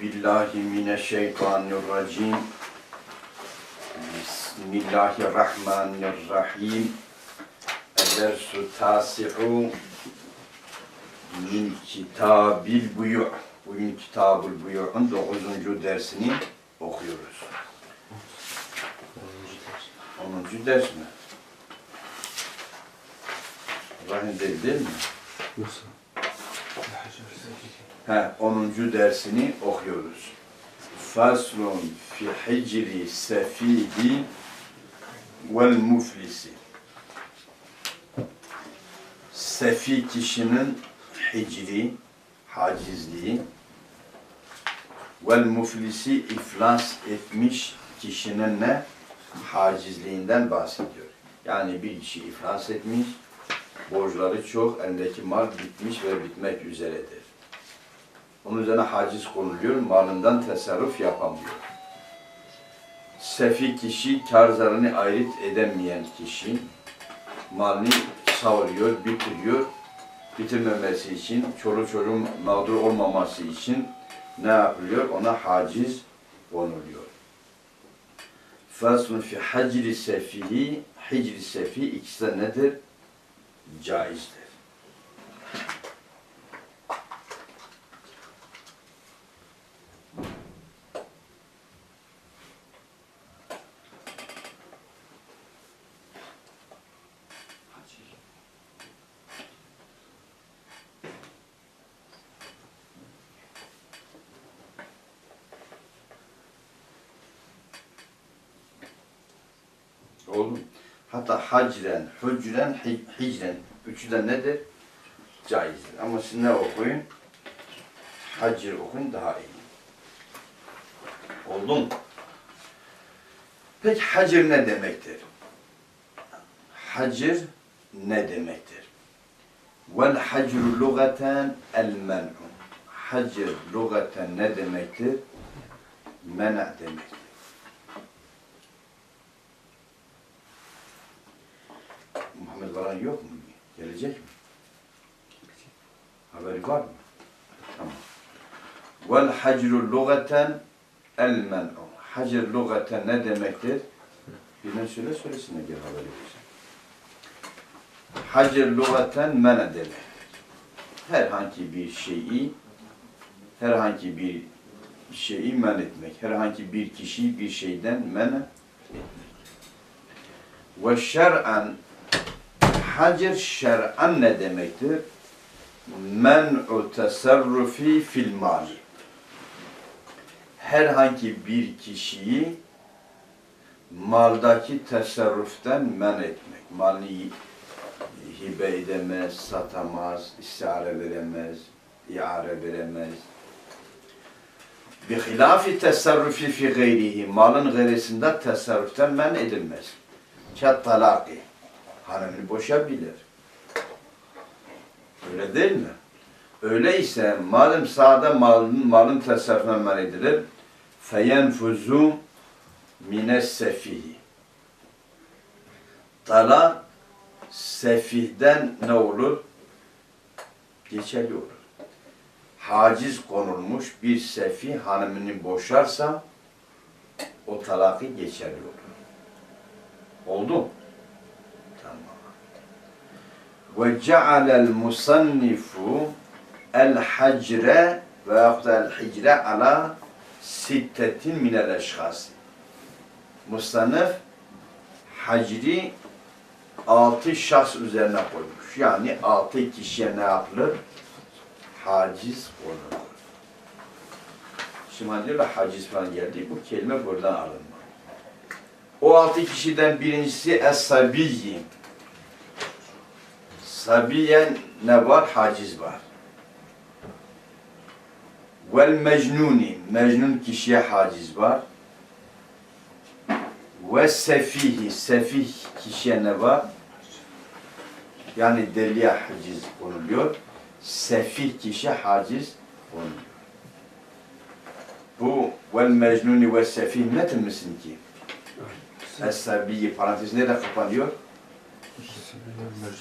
billahi mineşşeytanirracim. Bismillahirrahmanirrahim. Edersu tasi'u min kitabil buyu'. Bugün Kitabul Buyu'un 9. dersini okuyoruz. 10. ders mi? Rahim değil, değil mi? He, 10. dersini okuyoruz. Faslun fi hicri sefihi vel muflisi. Sefi kişinin hicri, hacizliği vel muflisi iflas etmiş kişinin ne? Hacizliğinden bahsediyor. Yani bir kişi iflas etmiş, borçları çok, elindeki mal bitmiş ve bitmek üzeredir. Onun üzerine haciz konuluyor, malından tasarruf yapamıyor. Sefi kişi, kar zararını ayırt edemeyen kişi, malını savuruyor, bitiriyor. Bitirmemesi için, çoluk çocuğun mağdur olmaması için ne yapılıyor? Ona haciz konuluyor. Faslun fi hacri sefihi, hicri sefi ikisi de nedir? Caizdir. Oldu? Hatta hacren, hücren, hi- hicren. Üçü de nedir? Caizdir. Ama siz ne okuyun? Hacir okuyun daha iyi. Oldu mu? Peki hacir ne demektir? Hacir ne demektir? Vel hacru lugaten el men'u. Hacir lugaten ne demektir? Mena demektir. Baran yok mu? Gelecek mi? Haberi var mı? Tamam. Vel hacru lugaten el men'u. Hacir lugaten ne demektir? Birine söyle söylesine bir haberi versin. Hacir lugaten mena demek. Herhangi bir şeyi herhangi bir şeyi men etmek. Herhangi bir kişiyi bir şeyden men etmek. Ve şer'an Hacir şer'an ne demektir? Men'u tasarrufi fil mali. Herhangi bir kişiyi maldaki tasarruftan men etmek. Malını hibe edemez, satamaz, istihare veremez, iare veremez. Bihilafi tasarrufi fi gayrihi. Malın gayrısında tasarruftan men edilmez. Ket hanımını boşayabilir. Öyle değil mi? Öyleyse malum sağda malın, malın tasarrufuna men edilir. Feyenfuzu mines sefihi. Talak sefihden ne olur? Geçerli olur. Haciz konulmuş bir sefih hanımını boşarsa o talakı geçerli olur. Oldu mu? Ve cealel musannifu el hacre ve yahut el hicre ala sittetin minel eşhas. Musannif hacri altı şahs üzerine koymuş. Yani altı kişiye ne yapılır? Haciz konulur. Şimdi diyorlar haciz falan geldi. Bu kelime buradan alınma. O altı kişiden birincisi Es-Sabiyyi. Sabiyen ne var? Haciz var. Vel mecnuni. Mecnun kişiye haciz var. Ve sefihi. Sefih kişiye ne var? Yani deliye haciz konuluyor. Sefih kişi haciz konuluyor. Bu vel mecnuni ve sefih metin misin ki? Es-sabiyi parantez nerede kapanıyor?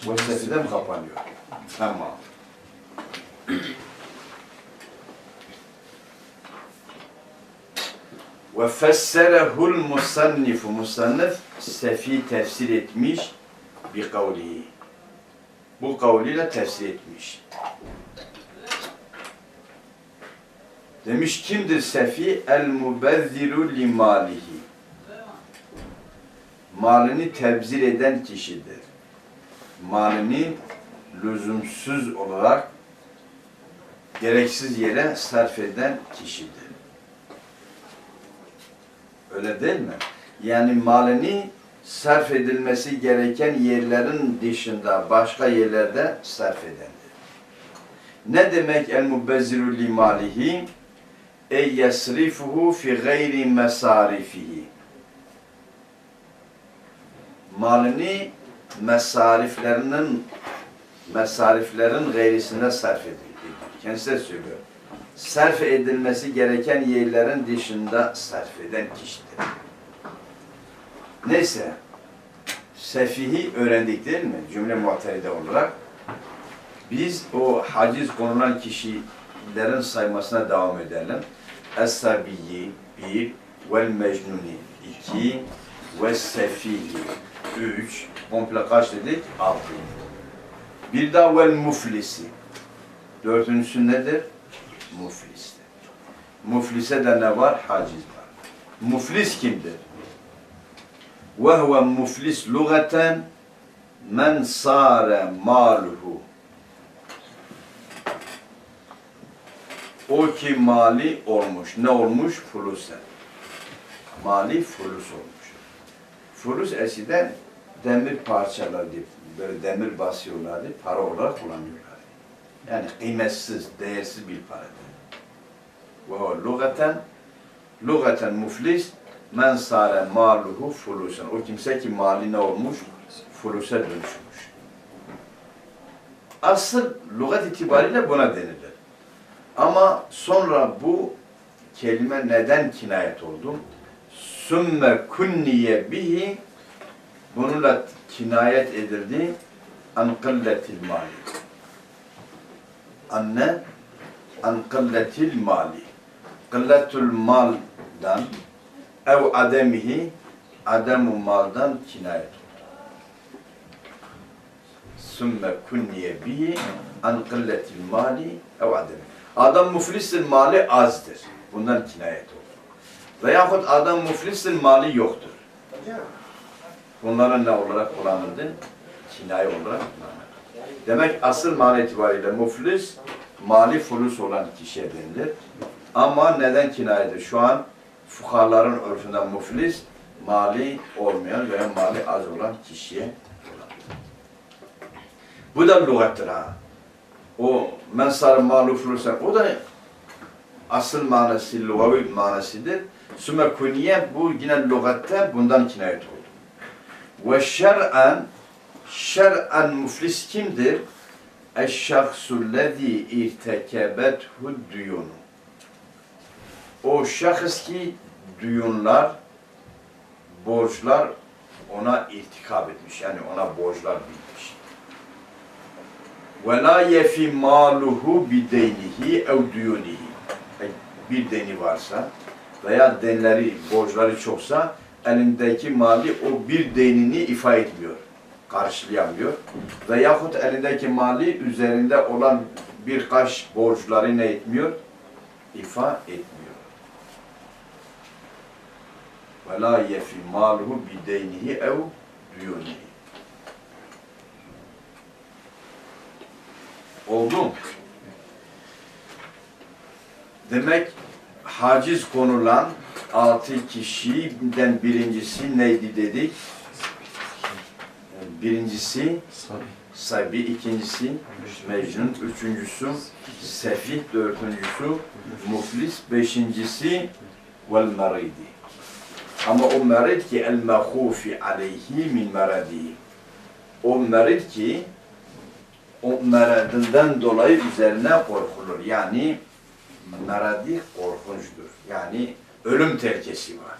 Bu sesi de mi kapanıyor? Tamam. Ve fesserehul musannifu musannif sefi tefsir etmiş bir kavlihi. Bu kavliyle tefsir etmiş. Demiş kimdir sefi? El mubezziru li Malını tebzir eden kişidir. Malını lüzumsuz olarak gereksiz yere sarf eden kişidir. Öyle değil mi? Yani malını sarf edilmesi gereken yerlerin dışında başka yerlerde sarf edendir. Ne demek el mubezziru li malihi? E yesrifuhu fi gayri mesarifihi. Malını mesariflerinin mesariflerin gayrisine sarf ediyor. Kendisi de söylüyor. Sarf edilmesi gereken yerlerin dışında sarf eden kişidir. Neyse, sefihi öğrendik değil mi? Cümle muhteride olarak. Biz o haciz konulan kişilerin saymasına devam edelim. Es-sabiyyi bir, vel mecnuni iki, ve sefihi üstü 3. Komple kaç dedik? 6. Bir daha vel muflisi. Dördüncüsü nedir? Muflistir. Muflise de ne var? Haciz var. Muflis kimdir? Ve huve muflis lügaten men sare maluhu. O ki mali olmuş. Ne olmuş? Fulusen. Mali fulus olmuş. Fulus eskiden demir parçaları deyip böyle demir basıyorlardı, para olarak kullanıyorlardı. Yani kıymetsiz, değersiz bir paradır. Ve o lugaten, lugaten muflis, men sare maluhu fulusen. O kimse ki mali ne olmuş? Fuluse dönüşmüş. Asıl lügat itibariyle buna denilir. Ama sonra bu kelime neden kinayet oldu? Sümme kunniye bihi bununla kinayet edildi an kılletil mali. Anne an kılletil mali. Kılletul maldan ev ademihi ademu maldan kinayet. Sümme kunniye bihi an kılletil mali ev ademi. Adam muflistir mali azdır. Bundan kinayet oldu. Veyahut adam muflistir mali yoktur. Bunların ne olarak kullanıldı? Kinaye olarak kullanıldı. Demek asıl mali itibariyle muflis, mali fulus olan kişiye denilir. Ama neden kinayedir? Şu an fukarların örfünden muflis, mali olmayan veya mali az olan kişiye kullanılır. Bu da lügattır ha. O mensar malu fulusen, o da asıl manası, lugavi manasıdır. Sümme bu yine lügatte bundan kinayet oldu. Ve şer'en, şer'en muflis kimdir? Eşşahsullezî irtekebethu düyunu. O şahıs ki düyunlar, borçlar ona irtikap etmiş. Yani ona borçlar bilmiş. Ve la yefi maluhu bi deynihi ev düyunihi. Bir deni varsa veya denleri, borçları çoksa elindeki mali o bir denini ifa etmiyor, karşılayamıyor. Veyahut elindeki mali üzerinde olan birkaç borçları ne etmiyor? İfa etmiyor. Ve la yefi maluhu bi deynihi ev düyunihi. Oldu mu? Demek haciz konulan altı kişiden birincisi neydi dedik? Birincisi Sabi, ikincisi Mecnun, üçüncüsü Sefih, dördüncüsü Muflis, beşincisi Vel Meridi. Ama o merid ki el mehufi aleyhi min meradi. O merid ki o meradinden dolayı üzerine korkulur. Yani meradi korkunçtur. Yani ölüm terkesi var.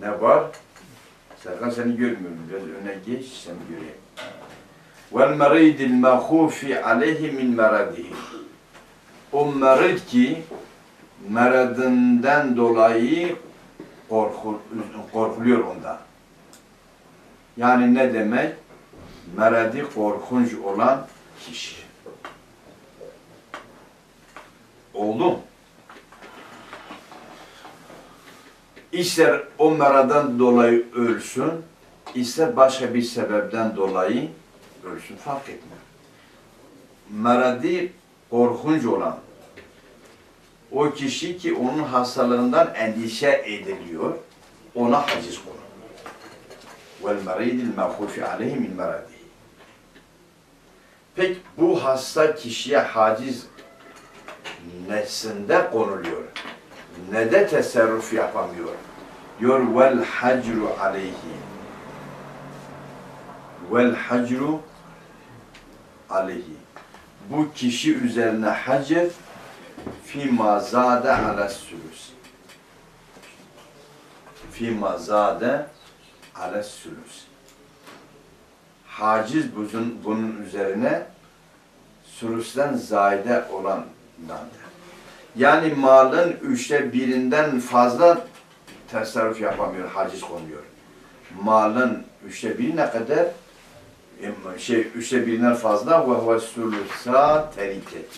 Ne var? Serkan seni görmüyorum. Biraz öne geç seni göreyim. Vel meridil mehufi aleyhi min meradihi. O merid ki meradinden dolayı korkul, korkuluyor ondan. Yani ne demek? Meradi korkunç olan kişi. Oldu mu? İster o meradan dolayı ölsün, ister başka bir sebepten dolayı ölsün fark etmiyor. Meradi korkunç olan o kişi ki onun hastalığından endişe ediliyor, ona haciz konur. Meridil mevhufi aleyhi min meradihi. Peki bu hasta kişiye haciz nesinde konuluyor? Ne de tasarruf yapamıyor? Diyor vel hacru aleyhi. Vel hacru aleyhi. Bu kişi üzerine hacir fîmâ zâde ala sülüs. Fîmâ zâde ala sülüs. Haciz bunun, bunun üzerine sülüsten zayide olandandır. Yani malın üçte birinden fazla tasarruf yapamıyor, haciz konuyor. Malın üçte birine kadar şey üçte birinden fazla ve huve teriket.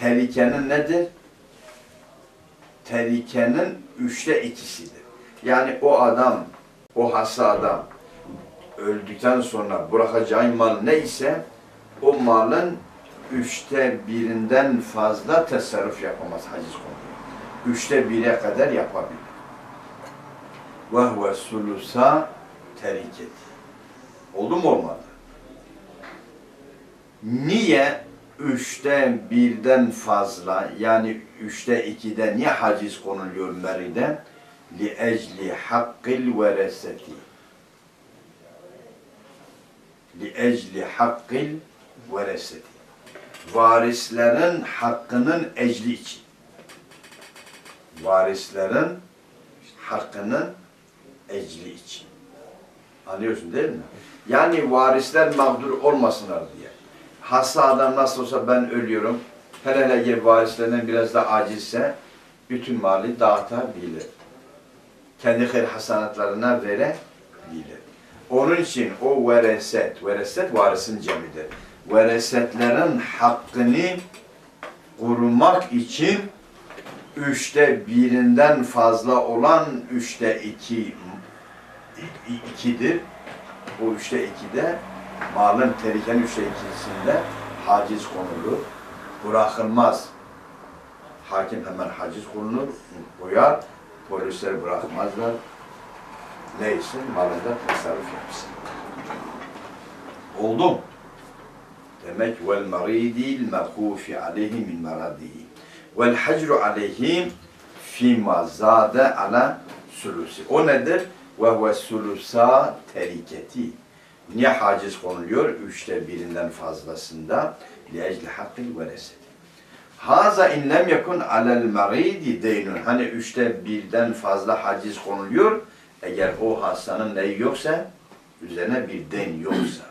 Terikenin nedir? Terikenin üçte ikisidir. Yani o adam, o hasta adam öldükten sonra bırakacağı mal neyse o malın üçte birinden fazla tasarruf yapamaz haciz konuyor. Üçte bire kadar yapabilir. Ve huve sulusa teriket. Oldu mu olmadı? Niye üçte birden fazla yani üçte ikide niye haciz konuluyor meride? Li ecli hakkil vereseti. Li ecli hakkil vereseti. Varislerin hakkının ecli için. Varislerin hakkının ecli için. Anlıyorsun değil mi? Yani varisler mağdur olmasınlar diye. Hasta adam nasıl olsa ben ölüyorum. Hele hele varislerinden biraz da acizse bütün mali dağıtabilir. Kendi hayır hasanatlarına verebilir. Onun için o vereset, vereset varisin cemidir. Veresetlerin hakkını korumak için üçte birinden fazla olan üçte iki ikidir. O üçte ikide malın terikenin üçte ikisinde haciz konulur. Bırakılmaz. Hakim hemen haciz konulur, koyar. Polisler bırakmazlar. Neyse malında tasarruf yapsın. Oldu mu? Demek vel maridil mekhufi aleyhi min maradihi. Vel hacru aleyhi fîmâ zâde ala sulusi. O nedir? Ve huve sulusa teriketi. Niye haciz konuluyor? Üçte birinden fazlasında. Li ecli hakkil vereseti. Haza in lem yekun alel maridi deynun. Hani üçte birden fazla haciz konuluyor. Eğer o hastanın neyi yoksa, üzerine bir den yoksa.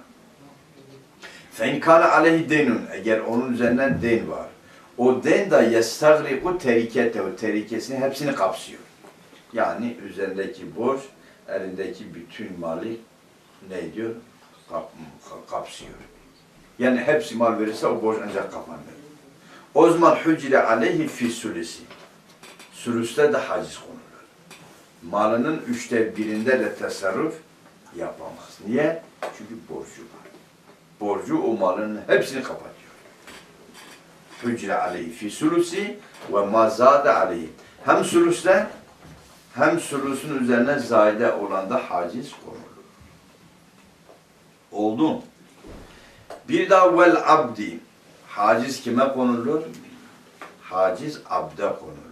Fe kana aleyhi denun. Eğer onun üzerinden den var. O den da yestagriku terikete. O terikesini hepsini kapsıyor. Yani üzerindeki borç, elindeki bütün mali ne diyor? Kap, kapsıyor. Yani hepsi mal verirse o borç ancak kapanır. O zaman hücre aleyhi fi sülüsi. De haciz konulur. Malının üçte birinde de tasarruf yapamaz. Niye? Çünkü borcu var. Borcu o malın hepsini kapatıyor. Hücre aleyhi fi sülüsi ve mazade aleyhi. Hem sülüste hem sülüsün üzerine zayide olan da haciz konulur. Oldu? Bir daha vel abdi. Haciz kime konulur? Haciz abde konulur.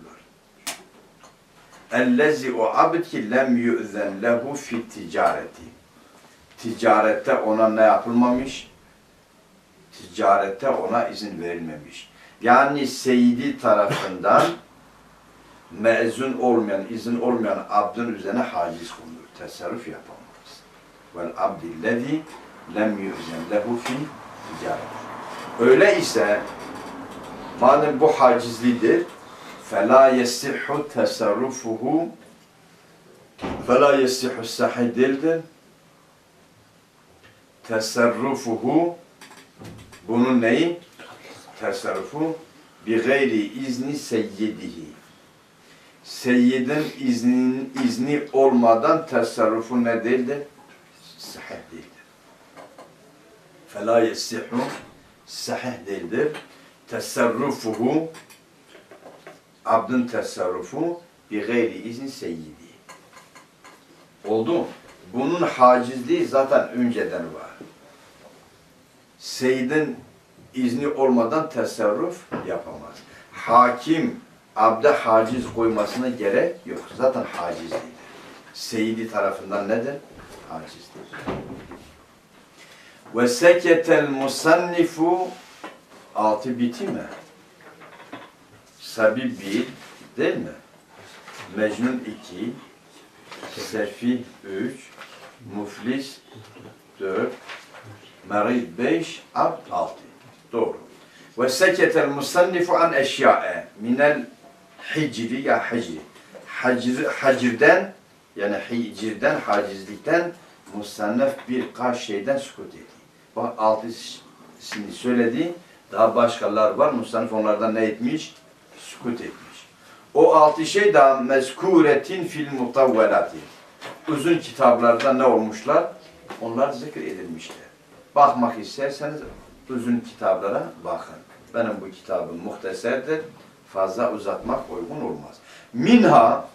Ellezi o abd ki lem yu'zen lehu fi ticareti. Ticarette ona ne yapılmamış? Ticarette ona izin verilmemiş. Yani seyidi tarafından mezun olmayan, izin olmayan abdın üzerine haciz konulur. Tasarruf yapamaz. Vel abdillezi lem yu'zen lehu fi ticareti. Öyle ise madem bu hacizlidir فَلَا يَسِحُ تَسَرُّفُهُ فَلَا يَسِحُ sahih değildir. Tesarrufuhu bunun neyi? Tasarrufu bi gayri izni seyyidihi. Seyyidin iznin, izni olmadan tasarrufu ne değildir? Sahih değildir. Fela yesihu sahih değildir. Tasarrufuhu abdın tasarrufu bi gayri izni seyyidi. Oldu mu? Bunun hacizliği zaten önceden var. Seyyidin izni olmadan tasarruf yapamaz. Hakim abde haciz koymasına gerek yok. Zaten hacizlidir. Seyidi tarafından nedir? Hacizdir. Ve seketel musannifu altı biti mi? Sabi bir değil mi? Mecnun iki, Sefi üç, Muflis dört, Merid beş, Abd altı. Doğru. Ve seketel musannifu an eşya'e minel hicri ya hicri. Hacir, hacirden yani hicirden, hacizlikten musannef birkaç şeyden sükut etti. Bak altısını söyledi. Daha başkalar var. Musannef onlardan ne etmiş? Sükut etmiş. O altı şey daha mezkuretin fil mutavvelati. Uzun kitaplarda ne olmuşlar? Onlar zikredilmişler. Bakmak isterseniz uzun kitaplara bakın. Benim bu kitabım muhteserdir. Fazla uzatmak uygun olmaz. Minha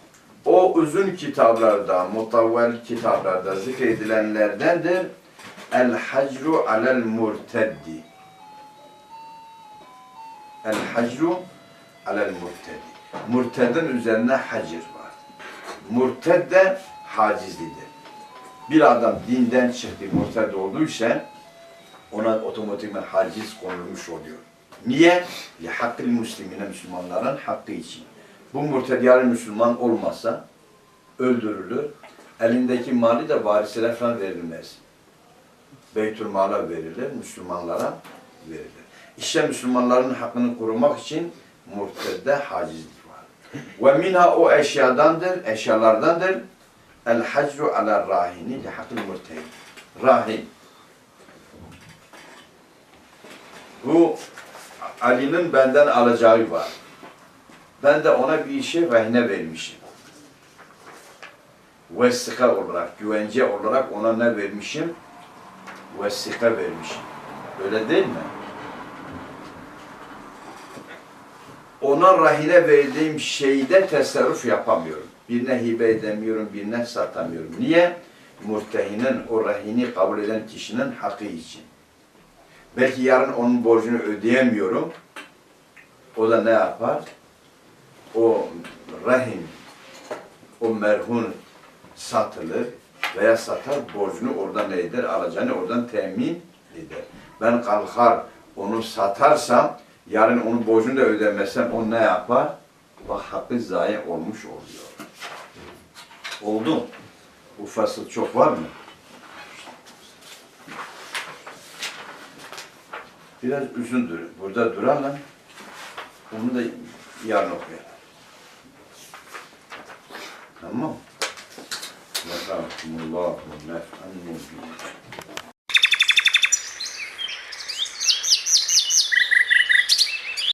o uzun kitaplarda, mutavvel kitaplarda zikredilenlerdendir. El hacru alel murteddi. El hacru alel murteddi. Murtedin üzerine hacir var. Murted de hacizlidir. Bir adam dinden çıktı, murted olduysa ona otomatikman haciz konulmuş oluyor. Niye? Li hakkı muslimine Müslümanların hakkı için. Bu murted yarın Müslüman olmasa öldürülür. Elindeki mali de varislere falan verilmez. Beytül mala verilir, Müslümanlara verilir. İşte Müslümanların hakkını korumak için murtedde hacizlik var. Ve minha o eşyadandır, eşyalardandır. El hacru ala rahini li hakkı murtehid. Rahin. Bu Ali'nin benden alacağı var. Ben de ona bir işi rehine vermişim. Vesika olarak, güvence olarak ona ne vermişim? Vesika vermişim. Öyle değil mi? Ona rahine verdiğim şeyde tasarruf yapamıyorum. Birine hibe edemiyorum, birine satamıyorum. Niye? Murtehinin, o rahini kabul eden kişinin hakkı için. Belki yarın onun borcunu ödeyemiyorum. O da ne yapar? O rahim, o merhun satılır veya satar borcunu oradan ne eder? Alacağını oradan temin eder. Ben kalkar onu satarsam yarın onun borcunu da ödemezsem o ne yapar? Bak hakkı zayi olmuş oluyor. Oldu. Bu fasıl çok var mı? Biraz uzundur. Burada duralım. Onu da yarın okuyalım. Tamam. Ve kâkumullahu nef'an mubin.